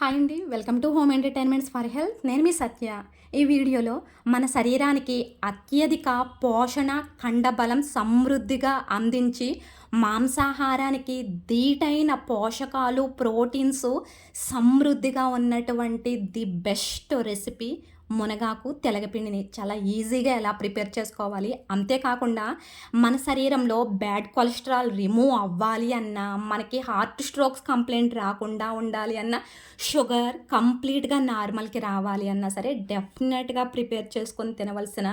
Hi అండి. Welcome to home entertainments for health. నేను మీ సత్య. ఈ వీడియోలో మన శరీరానికి అత్యధిక పోషణ ఖండబలం సమృద్ధిగా అందించి మాంసాహారానికి ధీటైన పోషకాలు ప్రోటీన్స్ సమృద్ధిగా ఉన్నటువంటి ది బెస్ట్ రెసిపీ మునగాకు తెలగపిండిని చాలా ఈజీగా ఎలా ప్రిపేర్ చేసుకోవాలి? అంతేకాకుండా మన శరీరంలో బ్యాడ్ కొలెస్ట్రాల్ రిమూవ్ అవ్వాలి అన్నా మనకి హార్ట్ స్ట్రోక్స్ కంప్లైంట్ రాకుండా ఉండాలి అన్న షుగర్ కంప్లీట్గా నార్మల్కి రావాలి అన్నా సరే డెఫినెట్గా ప్రిపేర్ చేసుకొని తినవలసిన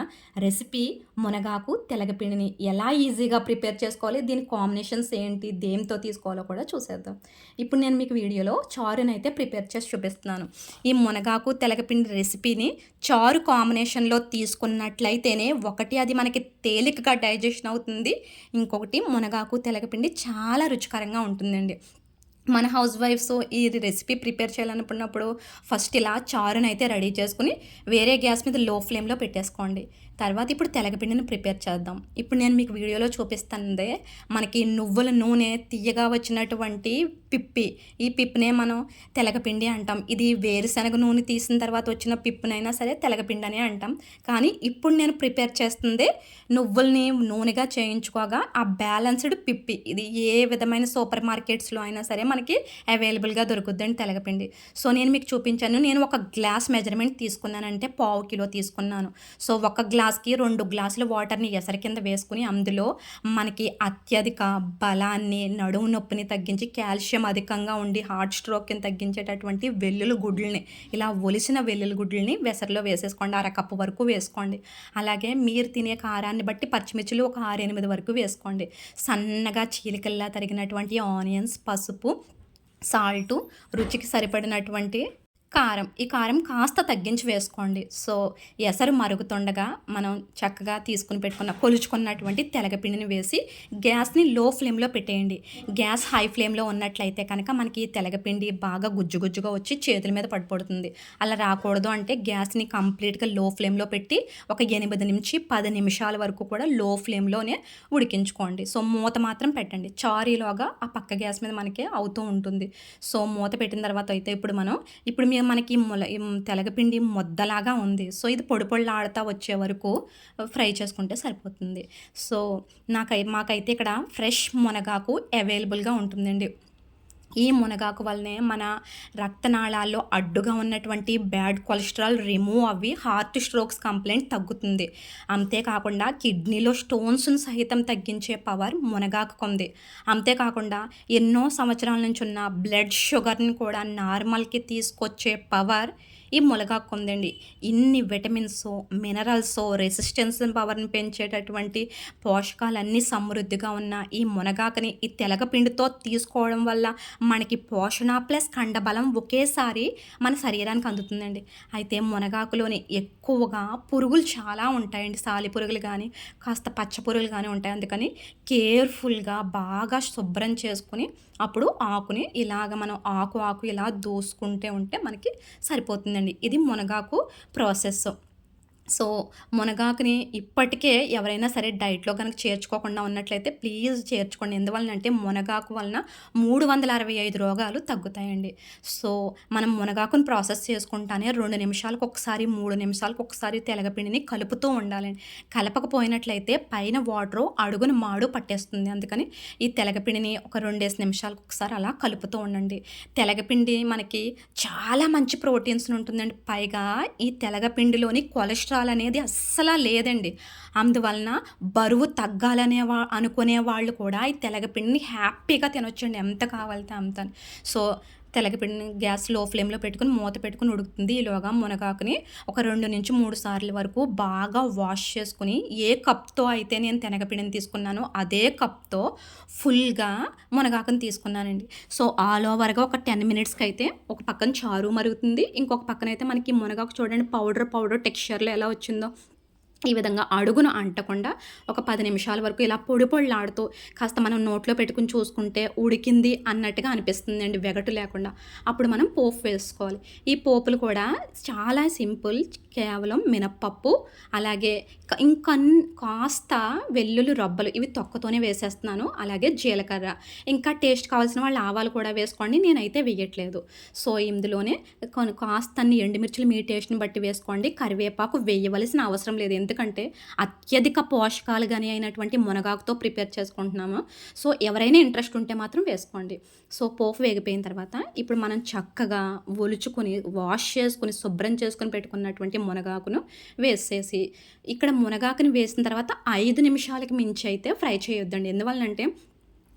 రెసిపీ మునగాకు తెలగపిండిని ఎలా ఈజీగా ప్రిపేర్ చేసుకోవాలి? దీని కాంబినేషన్స్ ఏంటి? దేంతో తీసుకోవాలో కూడా చూసేద్దాం. ఇప్పుడు నేను మీకు వీడియోలో చారునైతే ప్రిపేర్ చేసి చూపిస్తున్నాను. ఈ మునగాకు తెలగపిండి రెసిపీని చారు కాంబినేషన్లో తీసుకున్నట్లయితేనే ఒకటి అది మనకి తేలికగా డైజెషన్ అవుతుంది. ఇంకొకటి మునగాకు తెలగపిండి చాలా రుచికరంగా ఉంటుందండి. మన హౌస్ వైఫ్స్ ఈ రెసిపీ ప్రిపేర్ చేయాలనుకున్నప్పుడు ఫస్ట్ ఇలా చారుని అయితే రెడీ చేసుకుని వేరే గ్యాస్ మీద లో ఫ్లేమ్లో పెట్టేసుకోండి. తర్వాత ఇప్పుడు తెలగపిండిని ప్రిపేర్ చేద్దాం. ఇప్పుడు నేను మీకు వీడియోలో చూపిస్తుందే మనకి నువ్వుల నూనె తీయగా వచ్చినటువంటి పిప్పి. ఈ పిప్పినే మనం తెలగపిండి అంటాం. ఇది వేరుశనగ నూనె తీసిన తర్వాత వచ్చిన పిప్పునైనా సరే తెలగపిండి అనే అంటాం. కానీ ఇప్పుడు నేను ప్రిపేర్ చేస్తుంది నువ్వుల్ని నూనెగా చేయించుకోగా ఆ బ్యాలెన్స్డ్ పిప్పి. ఇది ఏ విధమైన సూపర్ మార్కెట్స్లో అయినా సరే మనకి అవైలబుల్గా దొరుకుద్దండి తెలగపిండి. సో నేను మీకు చూపించాను. నేను ఒక గ్లాస్ మెజర్మెంట్ తీసుకున్నానంటే పావు కిలో తీసుకున్నాను. సో ఒక గ్లాస్కి రెండు గ్లాసుల వాటర్ని ఎసరి కింద వేసుకుని అందులో మనకి అత్యధిక బలాన్ని నడుము నొప్పిని తగ్గించి కాల్షియం అధికంగా ఉండి హార్ట్ స్ట్రోక్ని తగ్గించేటటువంటి వెల్లుల్లి గుడ్లని ఇలా ఒలిసిన వెల్లుల్లి గుడ్లని వెసరిలో వేసేసుకోండి. అర కప్పు వరకు వేసుకోండి. అలాగే మీరు తినే కారాన్ని బట్టి పచ్చిమిర్చిలు ఒక ఆరు ఎనిమిది వరకు వేసుకోండి. సన్నగా చీలికల్లా తరిగినటువంటి ఆనియన్స్ పసుపు సాల్టు రుచికి సరిపడినటువంటి కారం. ఈ కారం కాస్త తగ్గించి వేసుకోండి. సో ఎసరు మరుగుతుండగా మనం చక్కగా తీసుకుని పెట్టుకున్న కొలుచుకున్నటువంటి తెలగపిండిని వేసి గ్యాస్ని లో ఫ్లేమ్లో పెట్టేయండి. గ్యాస్ హై ఫ్లేమ్లో ఉన్నట్లయితే కనుక మనకి తెలగపిండి బాగా గుజ్జు గుజ్జుగా వచ్చి చేతుల మీద పడిపోతుంది అలా రాకూడదు అంటే గ్యాస్ని కంప్లీట్గా లో ఫ్లేమ్లో పెట్టి ఒక ఎనిమిది నుంచి పది నిమిషాల వరకు కూడా లో ఫ్లేమ్లోనే ఉడికించుకోండి. సో మూత మాత్రం పెట్టండి. చారీలోగా ఆ పక్క గ్యాస్ మీద మనకి అవుతూ ఉంటుంది. సో మూత పెట్టిన తర్వాత అయితే ఇప్పుడు మనం ఇప్పుడు మనకి ముల తెలగపిండి ముద్దలాగా ఉంది. సో ఇది పొడి పొడిలాడుతూ వచ్చే వరకు ఫ్రై చేసుకుంటే సరిపోతుంది. సో నాకై మాకైతే ఇక్కడ ఫ్రెష్ మునగాకు అవైలబుల్గా ఉంటుందండి. ఈ మునగాకు వల్లనే మన రక్తనాళాల్లో అడ్డుగా ఉన్నటువంటి బ్యాడ్ కొలెస్ట్రాల్ రిమూవ్ అవి హార్ట్ స్ట్రోక్స్ కంప్లైంట్ తగ్గుతుంది. అంతేకాకుండా కిడ్నీలో స్టోన్స్ను సహితం తగ్గించే పవర్ మునగాకు ఉంది. అంతేకాకుండా ఎన్నో సంవత్సరాల నుంచి ఉన్న బ్లడ్ షుగర్ని కూడా నార్మల్కి తీసుకొచ్చే పవర్ ఈ మునగాకు ఉందండి ఇన్ని విటమిన్స్ మినరల్స్ రెసిస్టెన్స్ పవర్ని పెంచేటటువంటి పోషకాలన్నీ సమృద్ధిగా ఉన్న ఈ మునగాకుని ఈ తెలగపిండితో తీసుకోవడం వల్ల మనకి పోషణ ప్లస్ కండబలం ఒకేసారి మన శరీరానికి అందుతుందండి. అయితే మునగాకులోని ఎక్కువగా పురుగులు చాలా ఉంటాయండి. సాలి పురుగులు కానీ కాస్త పచ్చ పురుగులు కానీ ఉంటాయి. అందుకని కేర్ఫుల్గా బాగా శుభ్రం చేసుకుని అప్పుడు ఆకుని ఇలాగ మనం ఆకు ఆకు ఇలా దోసుకుంటే ఉంటే మనకి సరిపోతుంది. సరిపోతుందండి ఇది మునగాకు ప్రాసెస్ సో మునగాకుని ఇప్పటికే ఎవరైనా సరే డైట్లో కనుక చేర్చుకోకుండా ఉన్నట్లయితే ప్లీజ్ చేర్చుకోండి. ఎందువలన అంటే మునగాకు వలన మూడు వందల అరవై ఐదు రోగాలు తగ్గుతాయండి. సో మనం మునగాకుని ప్రాసెస్ చేసుకుంటానే రెండు నిమిషాలకు ఒకసారి మూడు నిమిషాలకు ఒకసారి తెలగపిండిని కలుపుతూ ఉండాలండి కలపకపోయినట్లయితే పైన వాటరు అడుగును మాడు పట్టేస్తుంది. అందుకని ఈ తెలగపిండిని ఒక రెండేసి నిమిషాలకు ఒకసారి అలా కలుపుతూ ఉండండి. తెలగపిండి మనకి చాలా మంచి ప్రోటీన్స్ ఉంటుందండి. పైగా ఈ తెలగపిండిలోని కొలెస్ట్రాల్ తగ్గాలనేది అస్సలు లేదండి. అందువలన బరువు తగ్గాలనే వా అనుకునే వాళ్ళు కూడా ఈ తెలగపిండిని హ్యాపీగా తినొచ్చండి. ఎంత కావాలితే అంత సో తెలగపిండిని గ్యాస్లో ఫ్లేమ్లో పెట్టుకుని మూత పెట్టుకుని ఉడుకుతుంది. ఈలోగా మునగాకుని ఒక రెండు నుంచి మూడు సార్లు వరకు బాగా వాష్ చేసుకుని ఏ కప్తో అయితే నేను తెనగపిండిని తీసుకున్నానో అదే కప్తో ఫుల్గా మునగాకుని తీసుకున్నానండి. సో ఆల్ ఓవర్గా ఒక టెన్ మినిట్స్కి అయితే ఒక పక్కన చారు మరుగుతుంది. ఇంకొక పక్కన అయితే మనకి మునగాకు చూడండి పౌడర్ పౌడర్ టెక్స్చర్లో ఎలా వచ్చిందో. ఈ విధంగా అడుగును అంటకుండా ఒక పది నిమిషాల వరకు ఇలా పొడి పొడిలాడుతూ కాస్త మనం నోట్లో పెట్టుకుని చూసుకుంటే ఉడికింది అన్నట్టుగా అనిపిస్తుంది అండి వెగటు లేకుండా. అప్పుడు మనం పోపు వేసుకోవాలి. ఈ పోపులు కూడా చాలా సింపుల్ కేవలం మినప్పప్పు అలాగే క- ఇంకా కాస్త వెల్లుల్లి రబ్బలు ఇవి తొక్కతోనే వేసేస్తున్నాను. అలాగే జీలకర్ర. ఇంకా టేస్ట్ కావాల్సిన వాళ్ళు ఆవాలు కూడా వేసుకోండి. నేనైతే వేయట్లేదు. సో ఇందులోనే కొన్ని కాస్త అన్ని ఎండుమిర్చులు మీ టేస్ట్ని బట్టి వేసుకోండి. కరివేపాకు వేయవలసిన అవసరం లేదు. ఎందుకంటే అత్యధిక పోషకాలు కానీ అయినటువంటి మునగాకుతో ప్రిపేర్ చేసుకుంటున్నాము. సో ఎవరైనా ఇంట్రెస్ట్ ఉంటే మాత్రం వేసుకోండి. సో పోపు వేగిపోయిన తర్వాత ఇప్పుడు మనం చక్కగా ఒలుచుకొని వాష్ చేసుకొని శుభ్రం చేసుకొని పెట్టుకున్నటువంటి మునగాకును వేసేసి ఇక్కడ మునగాకుని వేసిన తర్వాత ఐదు నిమిషాలకి మించి అయితే ఫ్రై చేయొద్దండి. ఎందువల్లంటే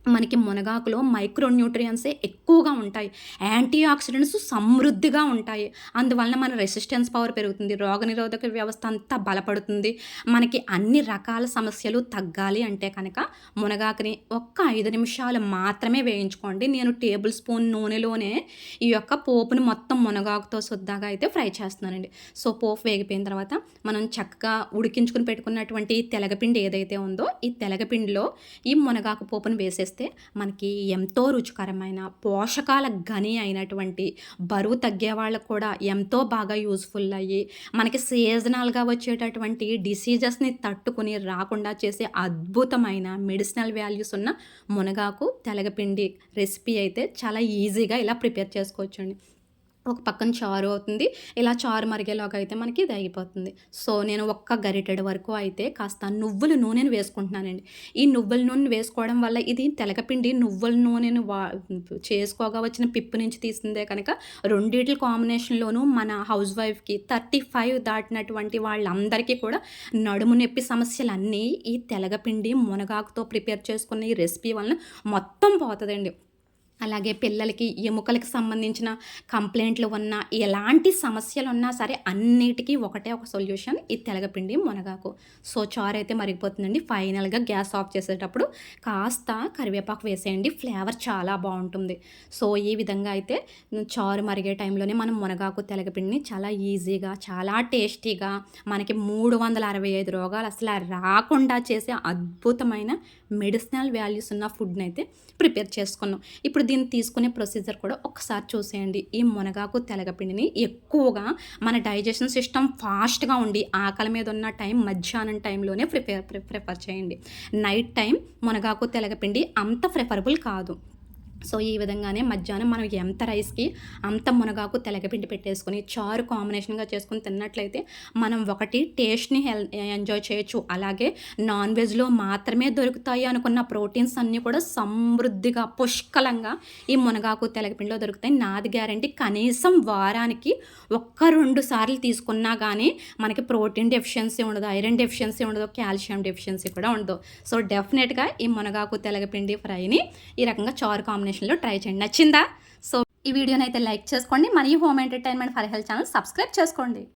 మనకి మునగాకులో మైక్రోన్యూట్రియన్సే ఎక్కువగా ఉంటాయి. యాంటీ ఆక్సిడెంట్స్ సమృద్ధిగా ఉంటాయి. అందువలన మన రెసిస్టెన్స్ పవర్ పెరుగుతుంది. రోగనిరోధక వ్యవస్థ అంతా బలపడుతుంది. మనకి అన్ని రకాల సమస్యలు తగ్గాలి అంటే కనుక మునగాకుని ఒక్క ఐదు నిమిషాలు మాత్రమే వేయించుకోండి. నేను టేబుల్ స్పూన్ నూనెలోనే ఈ యొక్క పోపుని మొత్తం మునగాకుతో శుద్ధగా అయితే ఫ్రై చేస్తున్నానండి. సో పోపు వేగిపోయిన తర్వాత మనం చక్కగా ఉడికించుకుని పెట్టుకున్నటువంటి ఈ తెలగపిండి ఏదైతే ఉందో ఈ తెలగపిండిలో ఈ మునగాకు పోపును చేస్తే మనకి ఎంతో రుచికరమైన పోషకాల గని అయినటువంటి బరువు తగ్గే వాళ్ళకు కూడా ఎంతో బాగా యూస్ఫుల్ అయ్యి మనకి సీజనల్గా వచ్చేటటువంటి డిసీజెస్ని తట్టుకుని రాకుండా చేసే అద్భుతమైన మెడిసినల్ వాల్యూస్ ఉన్న మునగాకు తెలగపిండి రెసిపీ అయితే చాలా ఈజీగా ఇలా ప్రిపేర్ చేసుకోవచ్చండి. ఒక పక్కన చారు అవుతుంది. ఇలా చారు మరిగేలాగా అయితే మనకి ఇది అయిపోతుంది. సో నేను ఒక్క గరిటెడ్ వరకు అయితే కాస్త నువ్వుల నూనెను వేసుకుంటున్నానండి. ఈ నువ్వుల నూనె వేసుకోవడం వల్ల ఇది తెలకపిండి నువ్వుల నూనెను వా చేసుకోగా వచ్చిన పిప్పు నుంచి తీసిందే కనుక రెండిటి కాంబినేషన్లోనూ మన హౌస్ వైఫ్కి థర్టీ ఫైవ్ దాటినటువంటి వాళ్ళందరికీ కూడా నడుము నొప్పి సమస్యలన్నీ ఈ తెలగపిండి మునగాకుతో ప్రిపేర్ చేసుకున్న ఈ రెసిపీ వలన మొత్తం పోతుందండి. అలాగే పిల్లలకి ఎముకలకి సంబంధించిన కంప్లైంట్లు ఉన్న ఎలాంటి సమస్యలు ఉన్నా సరే అన్నిటికీ ఒకటే ఒక సొల్యూషన్. ఈ తెలగపిండి మునగాకు. సో చారు అయితే మరిగిపోతుందండి. ఫైనల్గా గ్యాస్ ఆఫ్ చేసేటప్పుడు కాస్త కరివేపాకు వేసేయండి. ఫ్లేవర్ చాలా బాగుంటుంది. సో ఈ విధంగా అయితే చారు మరిగే టైంలోనే మనం మునగాకు తెలగపిండిని చాలా ఈజీగా చాలా టేస్టీగా మనకి మూడు వందల అరవై ఐదు రోగాలు అసలు రాకుండా చేసే అద్భుతమైన మెడిసినల్ వాల్యూస్ ఉన్న ఫుడ్ని అయితే ప్రిపేర్ చేసుకున్నాం. ఇప్పుడు దీన్ని తీసుకునే ప్రొసీజర్ కూడా ఒకసారి చూసేయండి. ఈ మునగాకు తెలగపిండిని ఎక్కువగా మన డైజెషన్ సిస్టమ్ ఫాస్ట్గా ఉండి ఆకలి మీద ఉన్న టైం మధ్యాహ్నం టైంలోనే ప్రిపేర్ ప్రిఫర్ చేయండి. నైట్ టైం మునగాకు తెలగపిండి అంత ప్రిఫరబుల్ కాదు. సో ఈ విధంగానే మధ్యాహ్నం మనం ఎంత రైస్కి అంత మునగాకు తెలగపిండి పెట్టేసుకొని చారు కాంబినేషన్గా చేసుకుని తిన్నట్లయితే మనం ఒకటి టేస్ట్ని హెల్ ఎంజాయ్ చేయొచ్చు. అలాగే నాన్ వెజ్లో మాత్రమే దొరుకుతాయి అనుకున్న ప్రోటీన్స్ అన్నీ కూడా సమృద్ధిగా పుష్కలంగా ఈ మునగాకు తెలగపిండిలో దొరుకుతాయి. నాది గ్యారంటీ కనీసం వారానికి ఒక్క రెండు సార్లు తీసుకున్నా కానీ మనకి ప్రోటీన్ డెఫిషియన్సీ ఉండదు ఐరన్ డెఫిషియన్సీ ఉండదు కాల్షియం డెఫిషియన్సీ కూడా ఉండదు. సో డెఫినెట్గా ఈ మునగాకు తెలగపిండి ఫ్రైని ఈ రకంగా చారు కాంబినేషన్ కాంబినేషన్లో ట్రై చేయండి. నచ్చిందా? సో ఈ వీడియోని అయితే లైక్ చేసుకోండి. మరియు home entertainment for health channel subscribe చేసుకోండి.